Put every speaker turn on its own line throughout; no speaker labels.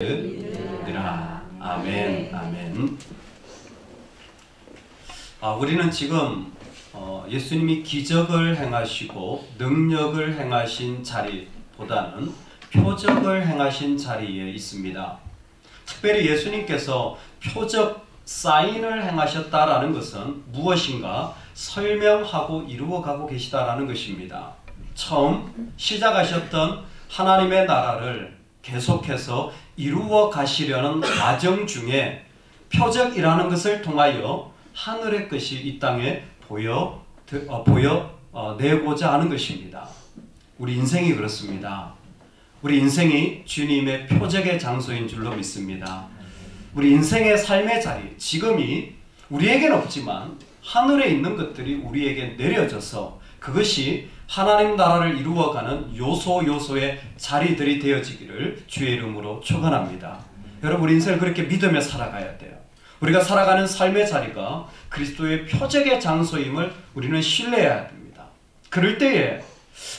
믿으라. 아멘, 아멘. 아, 우리는 지금 어, 예수님이 기적을 행하시고 능력을 행하신 자리보다는 표적을 행하신 자리에 있습니다. 특별히 예수님께서 표적 사인을 행하셨다라는 것은 무엇인가 설명하고 이루어가고 계시다라는 것입니다. 처음 시작하셨던 하나님의 나라를 계속해서 이루어 가시려는 과정 중에 표적이라는 것을 통하여 하늘의 것이 이 땅에 보여 어, 보여 어, 내고자 하는 것입니다. 우리 인생이 그렇습니다. 우리 인생이 주님의 표적의 장소인 줄로 믿습니다. 우리 인생의 삶의 자리, 지금이 우리에겐 없지만 하늘에 있는 것들이 우리에게 내려져서 그것이 하나님 나라를 이루어가는 요소 요소의 자리들이 되어지기를 주의 이름으로 축원합니다. 여러분 우리 인생을 그렇게 믿으며 살아가야 돼요. 우리가 살아가는 삶의 자리가 그리스도의 표적의 장소임을 우리는 신뢰해야 됩니다. 그럴 때에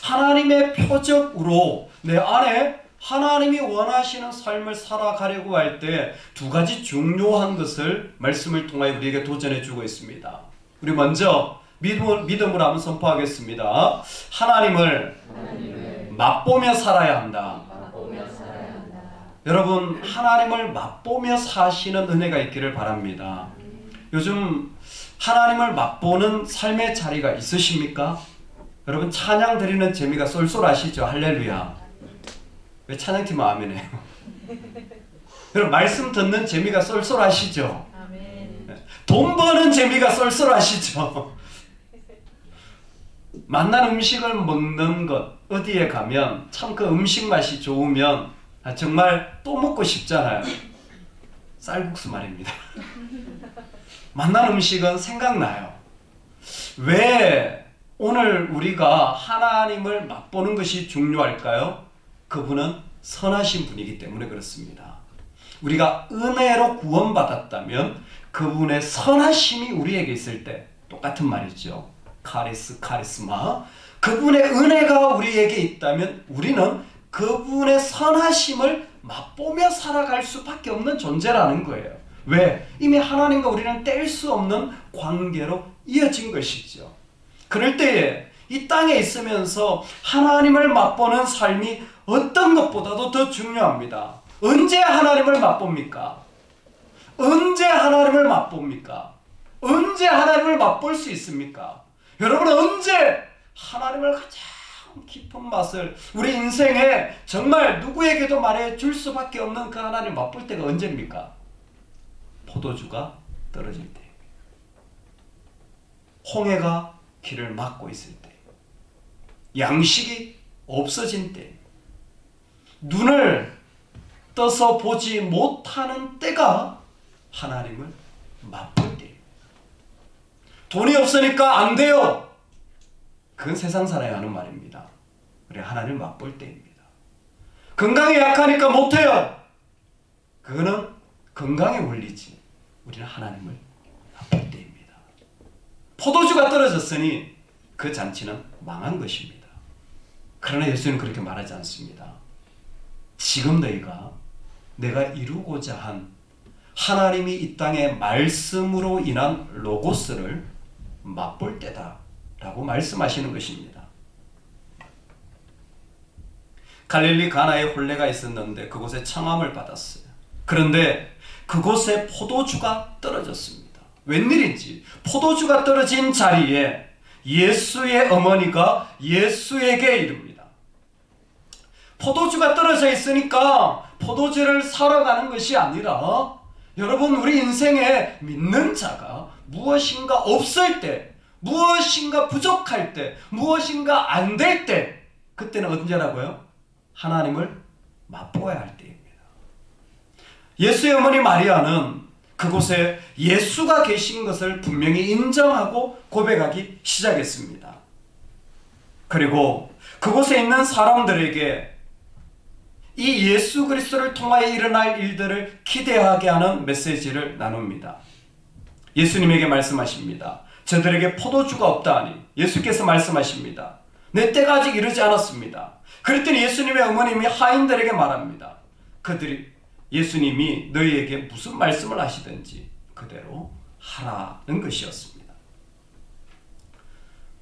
하나님의 표적으로 내 안에 하나님이 원하시는 삶을 살아가려고 할 때 두 가지 중요한 것을 말씀을 통하여 우리에게 도전해 주고 있습니다. 우리 먼저 믿음을, 믿음을 한번 선포하겠습니다. 하나님을, 하나님을 맛보며 살아야 한다. 맛보며 살아야 한다. 여러분 하나님을 맛보며 사시는 은혜가 있기를 바랍니다. 요즘 하나님을 맛보는 삶의 자리가 있으십니까? 여러분 찬양 드리는 재미가 쏠쏠하시죠? 할렐루야. 왜 찬양팀은 아멘해요? 여러분 말씀 듣는 재미가 쏠쏠하시죠? 돈 버는 재미가 쏠쏠하시죠? 맛난 음식을 먹는 것 어디에 가면 참 그 음식 맛이 좋으면 아, 정말 또 먹고 싶잖아요. 쌀국수 말입니다. 맛난 음식은 생각나요. 왜 오늘 우리가 하나님을 맛보는 것이 중요할까요? 그분은 선하신 분이기 때문에 그렇습니다. 우리가 은혜로 구원받았다면 그분의 선하심이 우리에게 있을 때 똑같은 말이죠. 카리스 카리스마 그분의 은혜가 우리에게 있다면 우리는 그분의 선하심을 맛보며 살아갈 수밖에 없는 존재라는 거예요. 왜? 이미 하나님과 우리는 뗄 수 없는 관계로 이어진 것이죠. 그럴 때에 이 땅에 있으면서 하나님을 맛보는 삶이 어떤 것보다도 더 중요합니다. 언제 하나님을 맛봅니까? 언제 하나님을 맛봅니까? 언제 하나님을 맛볼 수 있습니까? 여러분은 언제 하나님을 가장 깊은 맛을 우리 인생에 정말 누구에게도 말해 줄 수밖에 없는 그 하나님 맛볼 때가 언제입니까? 포도주가 떨어질 때. 홍해가 길을 막고 있을 때. 양식이 없어진 때. 눈을 떠서 보지 못하는 때가 하나님을 맛볼 때. 돈이 없으니까 안 돼요. 그건 세상 사람이 하는 말입니다. 우리 하나님 맛볼 때입니다. 건강이 약하니까 못해요. 그거는 건강의 원리지. 우리는 하나님을 맛볼 때입니다. 포도주가 떨어졌으니 그 잔치는 망한 것입니다. 그러나 예수는 그렇게 말하지 않습니다. 지금 너희가 내가 이루고자 한 하나님이 이 땅에 말씀으로 인한 로고스를 맛볼 때다. 라고 말씀하시는 것입니다. 갈릴리 가나에 혼례가 있었는데 그곳에 청함을 받았어요. 그런데 그곳에 포도주가 떨어졌습니다. 웬일인지 포도주가 떨어진 자리에 예수의 어머니가 예수에게 이릅니다. 포도주가 떨어져 있으니까 포도주를 사러 가는 것이 아니라 여러분 우리 인생에 믿는 자가 무엇인가 없을 때, 무엇인가 부족할 때, 무엇인가 안 될 때, 그때는 언제라고요? 하나님을 맛보아야 할 때입니다. 예수의 어머니 마리아는 그곳에 예수가 계신 것을 분명히 인정하고 고백하기 시작했습니다. 그리고 그곳에 있는 사람들에게 이 예수 그리스도를 통하여 일어날 일들을 기대하게 하는 메시지를 나눕니다. 예수님에게 말씀하십니다. 저들에게 포도주가 없다 하니 예수께서 말씀하십니다. 내 때가 아직 이르지 않았습니다. 그랬더니 예수님의 어머님이 하인들에게 말합니다. 그들이 예수님이 너희에게 무슨 말씀을 하시든지 그대로 하라는 것이었습니다.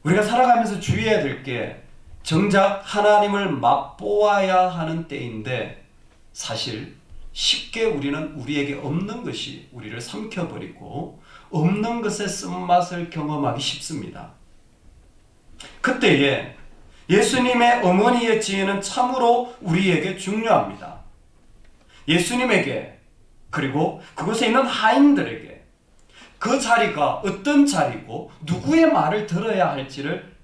우리가 살아가면서 주의해야 될 게 정작 하나님을 맛보아야 하는 때인데 사실 쉽게 우리는 우리에게 없는 것이 우리를 삼켜버리고 없는 것의 쓴맛을 경험하기 쉽습니다. 그때에 예수님의 어머니의 지혜는 참으로 우리에게 중요합니다. 예수님에게 그리고 그곳에 있는 하인들에게 그 자리가 어떤 자리고 누구의 말을 들어야 할지를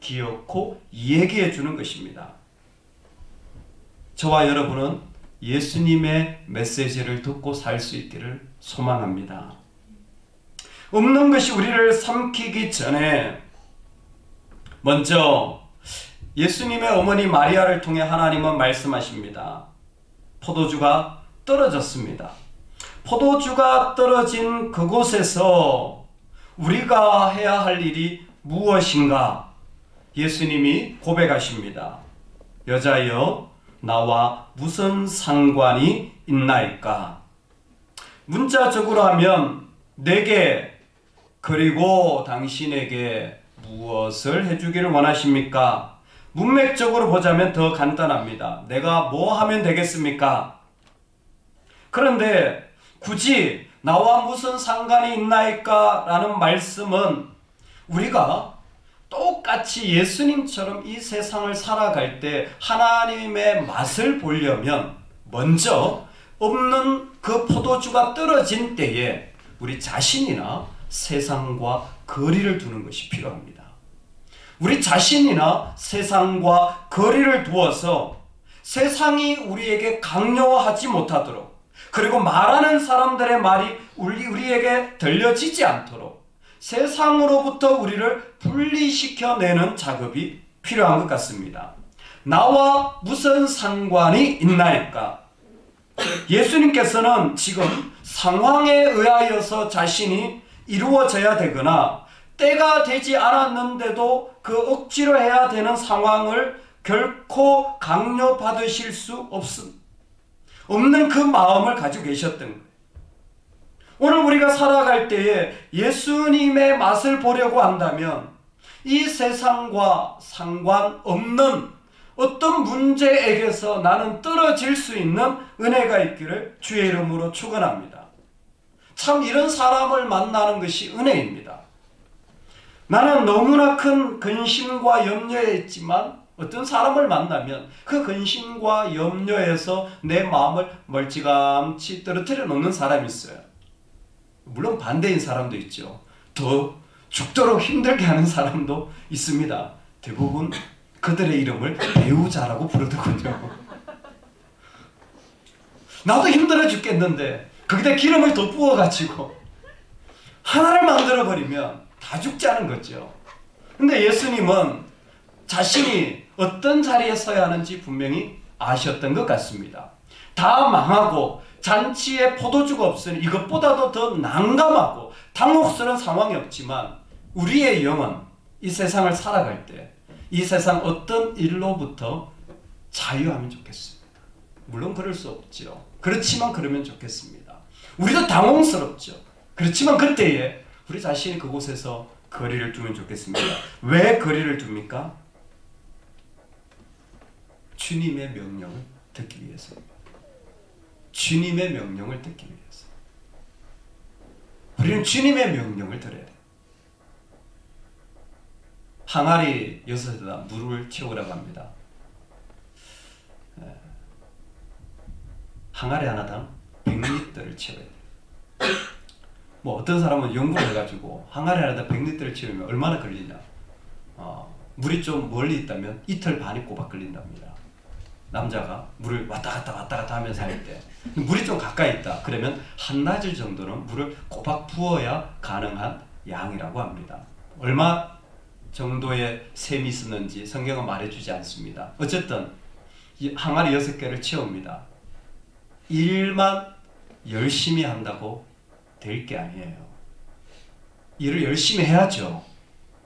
기억고 얘기해 주는 것입니다. 저와 여러분은 예수님의 메시지를 듣고 살 수 있기를 소망합니다. 없는 것이 우리를 삼키기 전에 먼저 예수님의 어머니 마리아를 통해 하나님은 말씀하십니다. 포도주가 떨어졌습니다. 포도주가 떨어진 그곳에서 우리가 해야 할 일이 무엇인가? 예수님이 고백하십니다. 여자여, 나와 무슨 상관이 있나이까? 문자적으로 하면 내게 그리고 당신에게 무엇을 해주기를 원하십니까? 문맥적으로 보자면 더 간단합니다. 내가 뭐 하면 되겠습니까? 그런데 굳이 나와 무슨 상관이 있나이까? 라는 말씀은 우리가 똑같이 예수님처럼 이 세상을 살아갈 때 하나님의 맛을 보려면 먼저 없는 그 포도주가 떨어진 때에 우리 자신이나 세상과 거리를 두는 것이 필요합니다. 우리 자신이나 세상과 거리를 두어서 세상이 우리에게 강요하지 못하도록 그리고 말하는 사람들의 말이 우리, 우리에게 들려지지 않도록 세상으로부터 우리를 분리시켜내는 작업이 필요한 것 같습니다. 나와 무슨 상관이 있나일까? 예수님께서는 지금 상황에 의하여서 자신이 이루어져야 되거나 때가 되지 않았는데도 그 억지로 해야 되는 상황을 결코 강요받으실 수 없음. 없는 그 마음을 가지고 계셨던 거예요. 오늘 우리가 살아갈 때에 예수님의 맛을 보려고 한다면 이 세상과 상관없는 어떤 문제에게서 나는 떨어질 수 있는 은혜가 있기를 주의 이름으로 축원합니다. 참 이런 사람을 만나는 것이 은혜입니다. 나는 너무나 큰 근심과 염려에 있지만 어떤 사람을 만나면 그 근심과 염려에서 내 마음을 멀찌감치 떨어뜨려 놓는 사람이 있어요. 물론 반대인 사람도 있죠. 더 죽도록 힘들게 하는 사람도 있습니다. 대부분 그들의 이름을 배우자라고 부르더군요. 나도 힘들어 죽겠는데 거기다 기름을 더 부어가지고 하나를 만들어버리면 다 않은 거죠. 근데 예수님은 자신이 어떤 자리에 서야 하는지 분명히 아셨던 것 같습니다. 다 망하고 잔치에 포도주가 없으니 이것보다도 더 난감하고 당혹스러운 상황이 없지만 우리의 영은 이 세상을 살아갈 때 이 세상 어떤 일로부터 자유하면 좋겠습니다. 물론 그럴 수 없죠. 그렇지만 그러면 좋겠습니다. 우리도 당혹스럽죠. 그렇지만 그때에 우리 자신이 그곳에서 거리를 두면 좋겠습니다. 왜 거리를 둡니까? 주님의 명령을 듣기 위해서입니다. 주님의 명령을 듣기 위해서. 우리는 주님의 명령을 들어야 돼요. 항아리 여섯에다 물을 채우라고 합니다. 항아리 하나당 100리터를 채워야 돼요. 뭐 어떤 사람은 연구를 해가지고 항아리 하나당 100리터를 채우면 얼마나 걸리냐. 어, 물이 좀 멀리 있다면 이틀 반이 꼬박 걸린답니다. 남자가 물을 왔다 갔다 왔다 갔다 하면서 할 때. 물이 좀 가까이 있다. 그러면 한나절 정도는 물을 꼬박 부어야 가능한 양이라고 합니다. 얼마 정도의 셈이 쓰는지 성경은 말해주지 않습니다. 어쨌든 항아리 여섯 개를 채웁니다. 일만 열심히 한다고 될 게 아니에요. 일을 열심히 해야죠.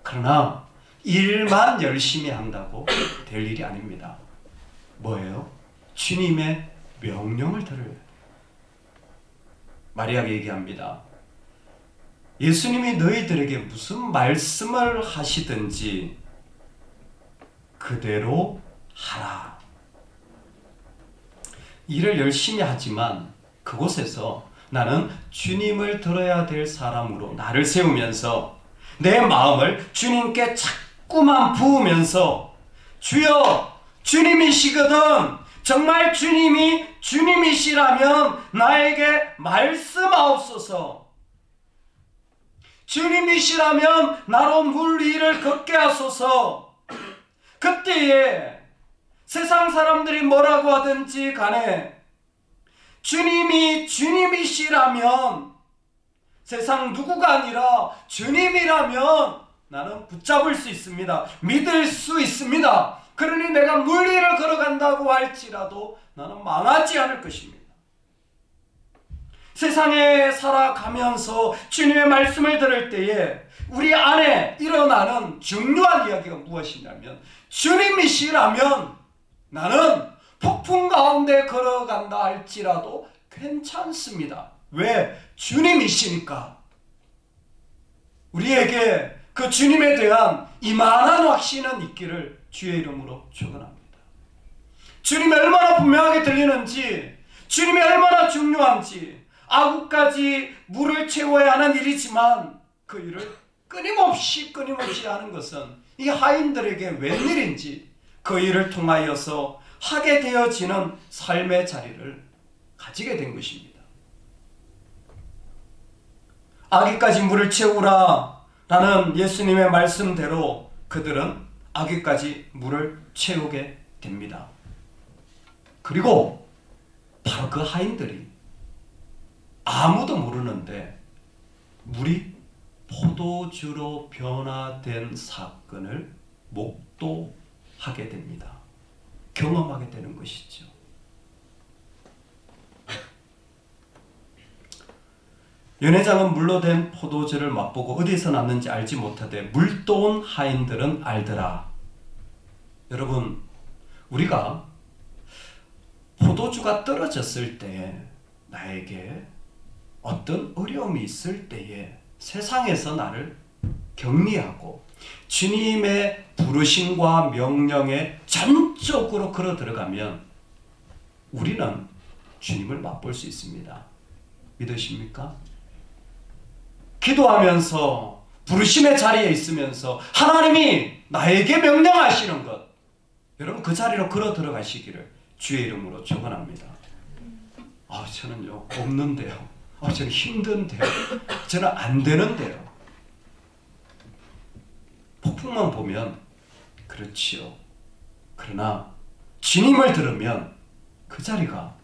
그러나 일만 열심히 한다고 될 일이 아닙니다. 뭐예요? 주님의 명령을 들어요. 마리아가 얘기합니다. 예수님이 너희들에게 무슨 말씀을 하시든지 그대로 하라. 일을 열심히 하지만 그곳에서 나는 주님을 들어야 될 사람으로 나를 세우면서 내 마음을 주님께 자꾸만 부으면서 주여 주님이시거든. 정말 주님이 주님이시라면 나에게 말씀하옵소서. 주님이시라면 나로 물 위를 걷게 하소서. 그때에 세상 사람들이 뭐라고 하든지 간에 주님이 주님이시라면 세상 누구가 아니라 주님이라면 나는 붙잡을 수 있습니다. 믿을 수 있습니다. 그러니 내가 물 위를 걸어간다고 할지라도 나는 망하지 않을 것입니다. 세상에 살아가면서 주님의 말씀을 들을 때에 우리 안에 일어나는 중요한 이야기가 무엇이냐면 주님이시라면 나는 폭풍 가운데 걸어간다 할지라도 괜찮습니다. 왜? 주님이시니까. 우리에게 그 주님에 대한 이만한 확신은 있기를 주의 이름으로 축원합니다. 주님이 얼마나 분명하게 들리는지, 주님이 얼마나 중요한지, 아구까지 물을 채워야 하는 일이지만 그 일을 끊임없이 끊임없이 하는 것은 이 하인들에게 웬일인지 그 일을 통하여서 하게 되어지는 삶의 자리를 가지게 된 것입니다. 아기까지 물을 채우라 라는 예수님의 말씀대로 그들은 아기까지 물을 채우게 됩니다. 그리고 바로 그 하인들이 아무도 모르는데 물이 포도주로 변화된 사건을 목도하게 됩니다. 경험하게 되는 것이죠. 연회장은 물로 된 포도주를 맛보고 어디서 났는지 알지 못하되 물도온 하인들은 알더라. 여러분, 우리가 포도주가 떨어졌을 때 나에게 어떤 어려움이 있을 때에 세상에서 나를 격리하고 주님의 부르심과 명령에 전적으로 걸어 들어가면 우리는 주님을 맛볼 수 있습니다. 믿으십니까? 기도하면서 부르심의 자리에 있으면서 하나님이 나에게 명령하시는 것 여러분 그 자리로 걸어 들어가시기를 주의 이름으로 축원합니다. 아 저는요 없는데요. 아 저는 힘든데요. 저는 안 되는데요. 폭풍만 보면 그렇지요. 그러나 주님을 들으면 그 자리가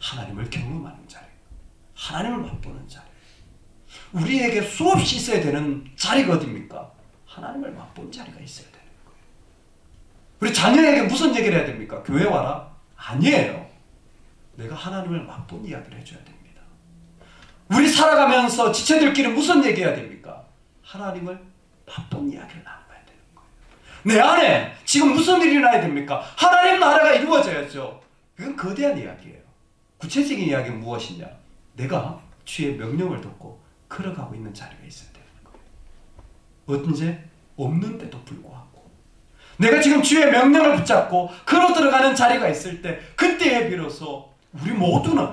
하나님을 경험하는 자리, 하나님을 맛보는 자리. 우리에게 수없이 있어야 되는 자리가 어딥니까? 하나님을 맛본 자리가 있어야 되는 거예요. 우리 자녀에게 무슨 얘기를 해야 됩니까? 교회 와라? 아니에요. 내가 하나님을 맛본 이야기를 해줘야 됩니다. 우리 살아가면서 지체들끼리 무슨 얘기해야 됩니까? 하나님을 맛본 이야기를 거예요. 내 안에 지금 무슨 일이 나야 됩니까? 하나님 나라가 이루어져야죠. 그건 거대한 이야기예요. 구체적인 이야기는 무엇이냐? 내가 주의 명령을 듣고 걸어가고 있는 자리가 있어야 되는 거예요. 언제? 없는데도 불구하고. 내가 지금 주의 명령을 붙잡고 걸어 들어가는 자리가 있을 때 그때에 비로소 우리 모두는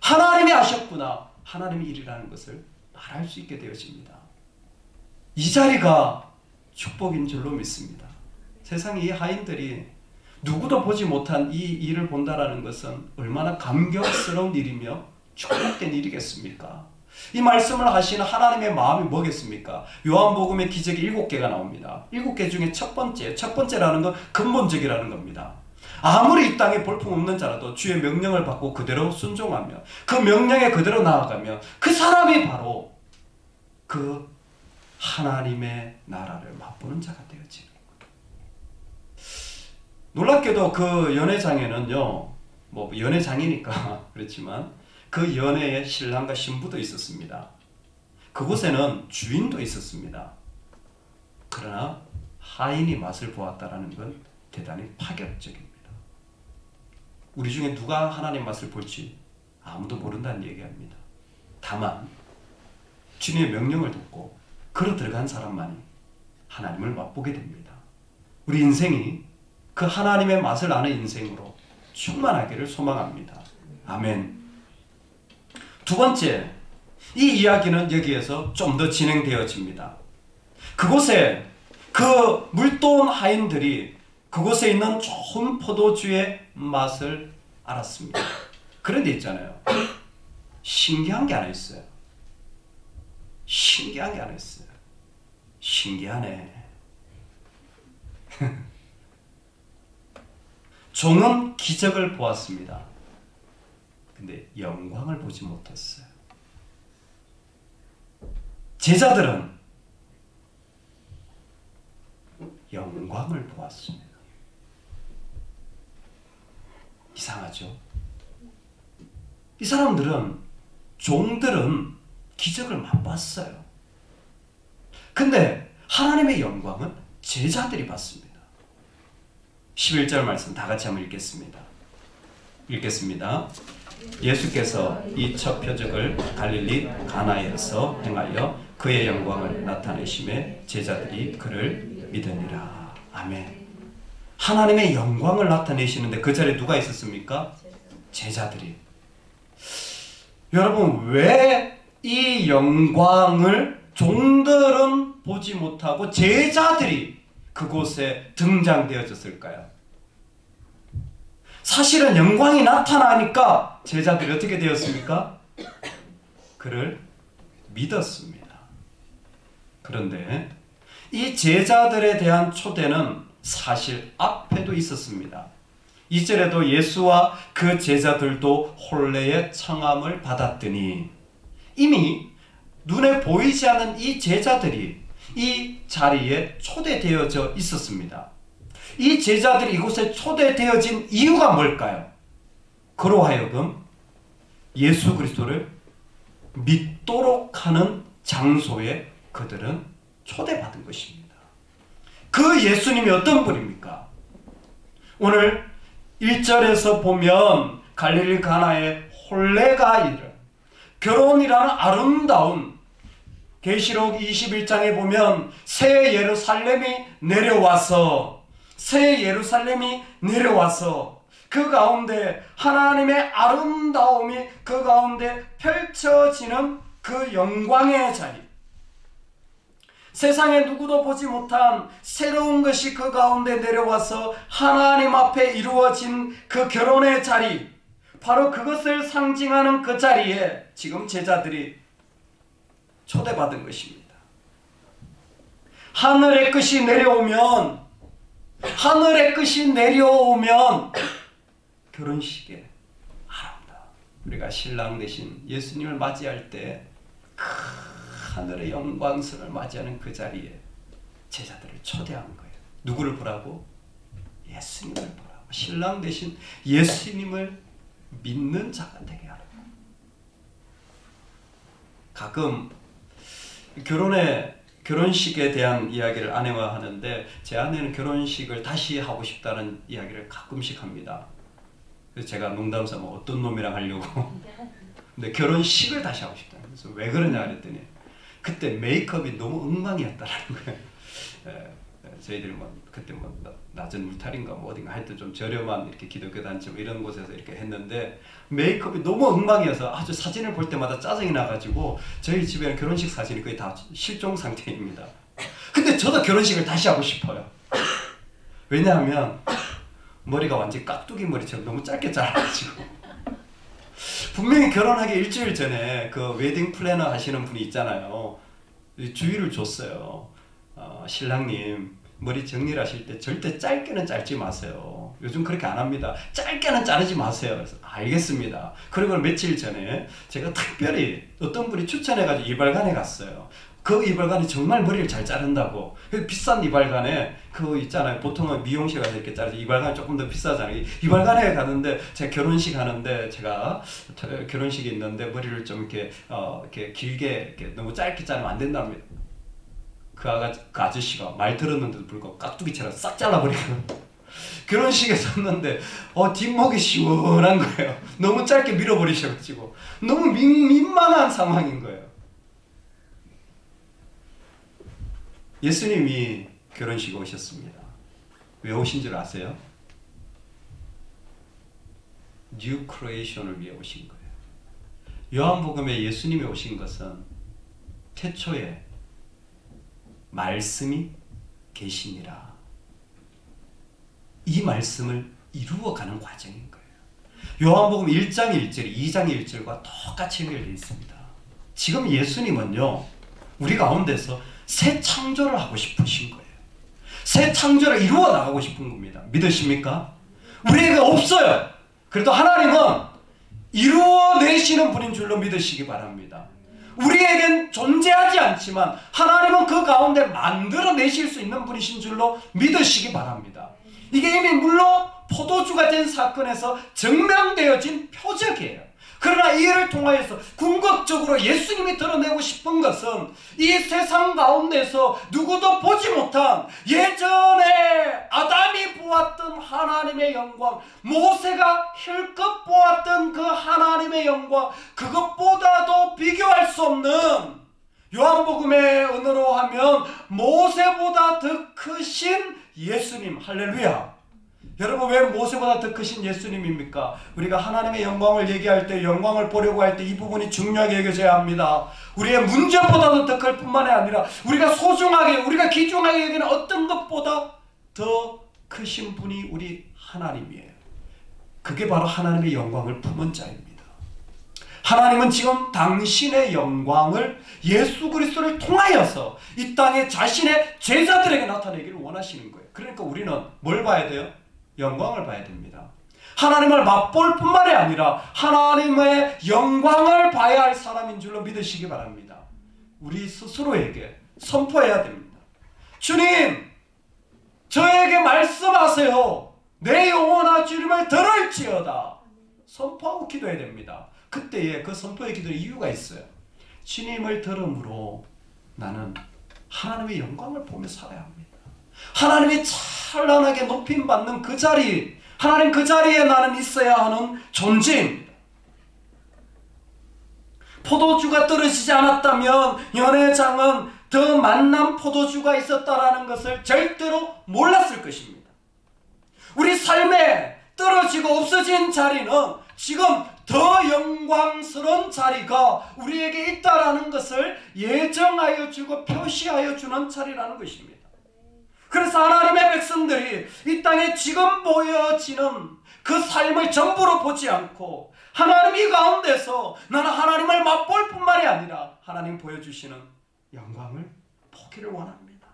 하나님이 하셨구나. 하나님이 일이라는 것을 말할 수 있게 되어집니다. 이 자리가 축복인 줄로 믿습니다. 세상에 이 하인들이 누구도 보지 못한 이 일을 본다라는 것은 얼마나 감격스러운 일이며 축복된 일이겠습니까? 이 말씀을 하시는 하나님의 마음이 뭐겠습니까? 요한복음의 기적이 일곱 개가 나옵니다. 일곱 개 중에 첫 번째, 첫 번째라는 건 근본적이라는 겁니다. 아무리 이 땅에 볼품없는 자라도 주의 명령을 받고 그대로 순종하며 그 명령에 그대로 나아가며 그 사람이 바로 그 하나님의 나라를 맛보는 자가 되어지는. 놀랍게도 그 연회장에는요, 뭐 연회장이니까 그렇지만 그 연회에 신랑과 신부도 있었습니다. 그곳에는 주인도 있었습니다. 그러나 하인이 맛을 보았다라는 건 대단히 파격적입니다. 우리 중에 누가 하나님 맛을 볼지 아무도 모른다는 얘기합니다. 다만 주님의 명령을 듣고 걸어 들어간 사람만이 하나님을 맛보게 됩니다. 우리 인생이 그 하나님의 맛을 아는 인생으로 충만하기를 소망합니다. 아멘. 두 번째, 이 이야기는 여기에서 좀 더 진행되어집니다. 그곳에 그 물도온 하인들이 그곳에 있는 좋은 포도주의 맛을 알았습니다. 그런데 있잖아요. 신기한 게 하나 있어요. 신기한 게 하나 있어요. 신기하네. 종은 기적을 보았습니다. 근데 영광을 보지 못했어요. 제자들은 영광을 보았습니다. 이상하죠? 이 사람들은 종들은 기적을 맛봤어요. 근데 하나님의 영광은 제자들이 봤습니다. 11절 말씀 다 같이 한번 읽겠습니다. 읽겠습니다. 예수께서 이 첫 표적을 갈릴리 가나에서 행하여 그의 영광을 나타내심에 제자들이 그를 믿으니라. 아멘. 하나님의 영광을 나타내시는데 그 자리에 누가 있었습니까? 제자들이. 여러분 왜 이 영광을 종들은 보지 못하고 제자들이 그곳에 등장되어졌을까요? 사실은 영광이 나타나니까 제자들이 어떻게 되었습니까? 그를 믿었습니다. 그런데 이 제자들에 대한 초대는 사실 앞에도 있었습니다. 2절에도 예수와 그 제자들도 혼례의 청함을 받았더니 이미 눈에 보이지 않는 이 제자들이 이 자리에 초대되어져 있었습니다. 이 제자들이 이곳에 초대되어진 이유가 뭘까요? 그로 하여금 예수 그리스도를 믿도록 하는 장소에 그들은 초대받은 것입니다. 그 예수님이 어떤 분입니까? 오늘 1절에서 보면 갈릴리 가나의 혼례가 이르 결혼이라는 아름다운 계시록 21장에 보면 새 예루살렘이 내려와서 새 예루살렘이 내려와서 그 가운데 하나님의 아름다움이 그 가운데 펼쳐지는 그 영광의 자리. 세상에 누구도 보지 못한 새로운 것이 그 가운데 내려와서 하나님 앞에 이루어진 그 결혼의 자리. 바로 그것을 상징하는 그 자리에 지금 제자들이 초대받은 것입니다. 하늘의 끝이 내려오면 하늘의 끝이 내려오면 결혼식에 아름다. 우리가 신랑 대신 예수님을 맞이할 때 하늘의 영광스를 맞이하는 그 자리에 제자들을 초대한 거예요. 누구를 보라고? 예수님을 보라고. 신랑 대신 예수님을 믿는 자가 되게 하라. 가끔 결혼에 결혼식에 대한 이야기를 아내와 하는데 제 아내는 결혼식을 다시 하고 싶다는 이야기를 가끔씩 합니다. 그래서 제가 농담 삼아 어떤 놈이랑 하려고 근데 결혼식을 다시 하고 싶다. 그래서 왜 그러냐 그랬더니 그때 메이크업이 너무 엉망이었다라는 거예요. 예, 예, 저희들 뭐 그때 뭐 낮은 울타리인가 뭐 어딘가 하여튼 좀 저렴한 이렇게 기독교 단체 뭐 이런 곳에서 이렇게 했는데 메이크업이 너무 엉망이어서 아주 사진을 볼 때마다 짜증이 나가지고 저희 집에는 결혼식 사진이 거의 다 실종 상태입니다. 근데 저도 결혼식을 다시 하고 싶어요. 왜냐하면 머리가 완전 깍두기 머리처럼 너무 짧게 잘라가지고 분명히 결혼하기 일주일 전에 그 웨딩 플래너 하시는 분이 있잖아요. 주의를 줬어요. 어, 신랑님 머리 정리를 하실 때 절대 짧게는 짧지 마세요. 요즘 그렇게 안 합니다. 짧게는 자르지 마세요. 그래서 알겠습니다. 그리고 며칠 전에 제가 특별히 어떤 분이 추천해가지고 이발관에 갔어요. 그 이발관이 정말 머리를 잘 자른다고. 그 비싼 이발관에 그 있잖아요. 보통은 미용실 가서 이렇게 자르지 이발관이 조금 더 비싸잖아요. 이발관에 가는데 제가 결혼식 하는데 제가 결혼식이 있는데 머리를 좀 이렇게 어 이렇게 길게 이렇게 너무 짧게 자르면 안 된답니다. 그, 아가, 그 아저씨가 말 들었는데도 불구하고 깍두기처럼 싹 잘라버리고 결혼식에 섰는데 어 뒷목이 시원한 거예요. 너무 짧게 밀어버리셔가지고 너무 민, 민망한 상황인 거예요. 예수님이 결혼식에 오셨습니다. 왜 오신 줄 아세요? 뉴 크리에이션을 위해 오신 거예요. 요한복음에 예수님이 오신 것은 태초에 말씀이 계시니라. 이 말씀을 이루어가는 과정인 거예요. 요한복음 1장 1절, 2장 1절과 똑같이 연결되어 있습니다. 지금 예수님은요, 우리 가운데서 새 창조를 하고 싶으신 거예요. 새 창조를 이루어 나가고 싶은 겁니다. 믿으십니까? 우리에게 없어요. 그래도 하나님은 이루어내시는 분인 줄로 믿으시기 바랍니다. 우리에겐 존재하지 않지만 하나님은 그 가운데 만들어내실 수 있는 분이신 줄로 믿으시기 바랍니다. 이게 이미 물론 포도주가 된 사건에서 증명되어진 표적이에요. 그러나 이해를 통하여서 궁극적으로 예수님이 드러내고 싶은 것은 이 세상 가운데서 누구도 보지 못한 예전에 하나님의 영광, 모세가 힐끗 보았던 그 하나님의 영광, 그것보다도 비교할 수 없는 요한복음의 언어로 하면 모세보다 더 크신 예수님 할렐루야 여러분 왜 모세보다 더 크신 예수님입니까? 우리가 하나님의 영광을 얘기할 때 영광을 보려고 할 때 이 부분이 중요하게 여겨져야 합니다. 우리의 문제보다도 더 클 뿐만이 아니라 우리가 소중하게 우리가 귀중하게 여기는 어떤 것보다 더 크신 분이 우리 하나님이에요. 그게 바로 하나님의 영광을 품은 자입니다. 하나님은 지금 당신의 영광을 예수 그리스도를 통하여서 이 땅에 자신의 제자들에게 나타내기를 원하시는 거예요. 그러니까 우리는 뭘 봐야 돼요? 영광을 봐야 됩니다. 하나님을 맛볼 뿐만이 아니라 하나님의 영광을 봐야 할 사람인 줄로 믿으시기 바랍니다. 우리 스스로에게 선포해야 됩니다. 주님, 저에게 말씀하세요. 내 영혼아 주님을 들을지어다. 선포하고 기도해야 됩니다. 그때에 그 선포의 기도의 이유가 있어요. 주님을 들음으로 나는 하나님의 영광을 보며 살아야 합니다. 하나님이 찬란하게 높임 받는 그 자리, 하나님 그 자리에 나는 있어야 하는 존재입니다. 포도주가 떨어지지 않았다면 연회장은 더 만난 포도주가 있었다라는 것을 절대로 몰랐을 것입니다. 우리 삶에 떨어지고 없어진 자리는 지금 더 영광스러운 자리가 우리에게 있다라는 것을 예정하여 주고 표시하여 주는 자리라는 것입니다. 그래서 하나님의 백성들이 이 땅에 지금 보여지는 그 삶을 전부로 보지 않고 하나님 이 가운데서 나는 하나님을 맛볼 뿐만이 아니라 하나님 보여주시는 영광을 보기를 원합니다.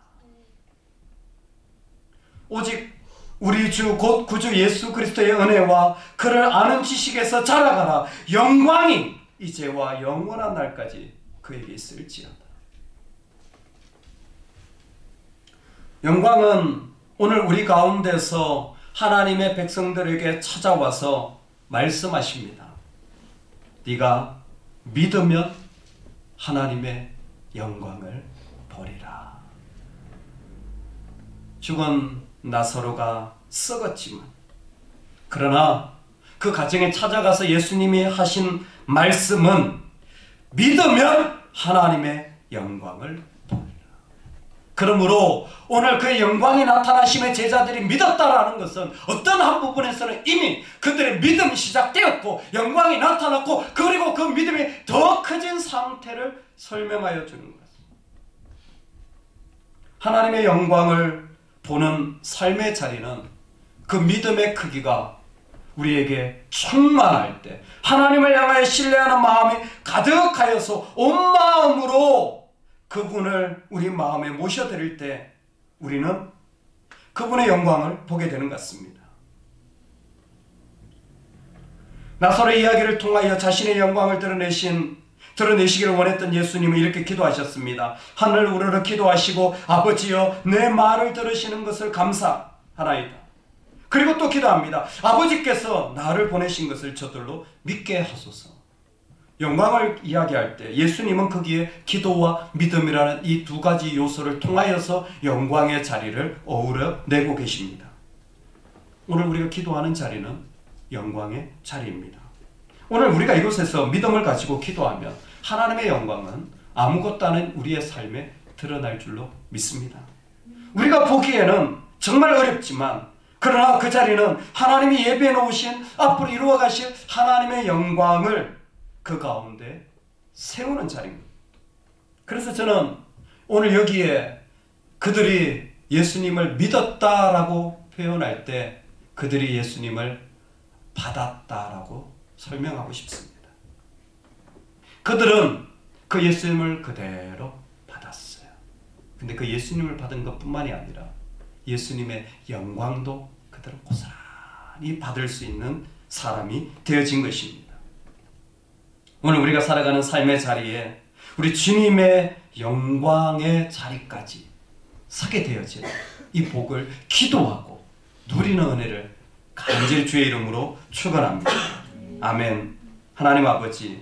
오직 우리 주 곧 구주 예수 그리스도의 은혜와 그를 아는 지식에서 자라가라 영광이 이제와 영원한 날까지 그에게 있을지어다. 영광은 오늘 우리 가운데서 하나님의 백성들에게 찾아와서 말씀하십니다. 네가 믿으면 하나님의 영광을 보리라. 죽은 나사로가 썩었지만 그러나 그 가정에 찾아가서 예수님이 하신 말씀은 믿으면 하나님의 영광을 그러므로 오늘 그 영광이 나타나심에 제자들이 믿었다라는 것은 어떤 한 부분에서는 이미 그들의 믿음이 시작되었고 영광이 나타났고 그리고 그 믿음이 더 커진 상태를 설명하여 주는 것입니다. 하나님의 영광을 보는 삶의 자리는 그 믿음의 크기가 우리에게 충만할 때 하나님을 향하여 신뢰하는 마음이 가득하여서 온 마음으로 그분을 우리 마음에 모셔드릴 때 우리는 그분의 영광을 보게 되는 것 같습니다. 나사로의 이야기를 통하여 자신의 영광을 드러내신 드러내시기를 원했던 예수님은 이렇게 기도하셨습니다. 하늘 우러러 기도하시고 아버지여 내 말을 들으시는 것을 감사하나이다. 그리고 또 기도합니다. 아버지께서 나를 보내신 것을 저들로 믿게 하소서. 영광을 이야기할 때 예수님은 거기에 기도와 믿음이라는 이 두 가지 요소를 통하여서 영광의 자리를 어우러 내고 계십니다. 오늘 우리가 기도하는 자리는 영광의 자리입니다. 오늘 우리가 이곳에서 믿음을 가지고 기도하면 하나님의 영광은 아무것도 아닌 우리의 삶에 드러날 줄로 믿습니다. 우리가 보기에는 정말 어렵지만 그러나 그 자리는 하나님이 예배해 놓으신 앞으로 이루어 가실 하나님의 영광을 그 가운데 세우는 자리입니다. 그래서 저는 오늘 여기에 그들이 예수님을 믿었다라고 표현할 때 그들이 예수님을 받았다라고 설명하고 싶습니다. 그들은 그 예수님을 그대로 받았어요. 근데 그 예수님을 받은 것 뿐만이 아니라 예수님의 영광도 그대로 고스란히 받을 수 있는 사람이 되어진 것입니다. 오늘 우리가 살아가는 삶의 자리에 우리 주님의 영광의 자리까지 서게 되어진 이 복을 기도하고 누리는 은혜를 간절히 주의 이름으로 축원합니다. 아멘. 하나님 아버지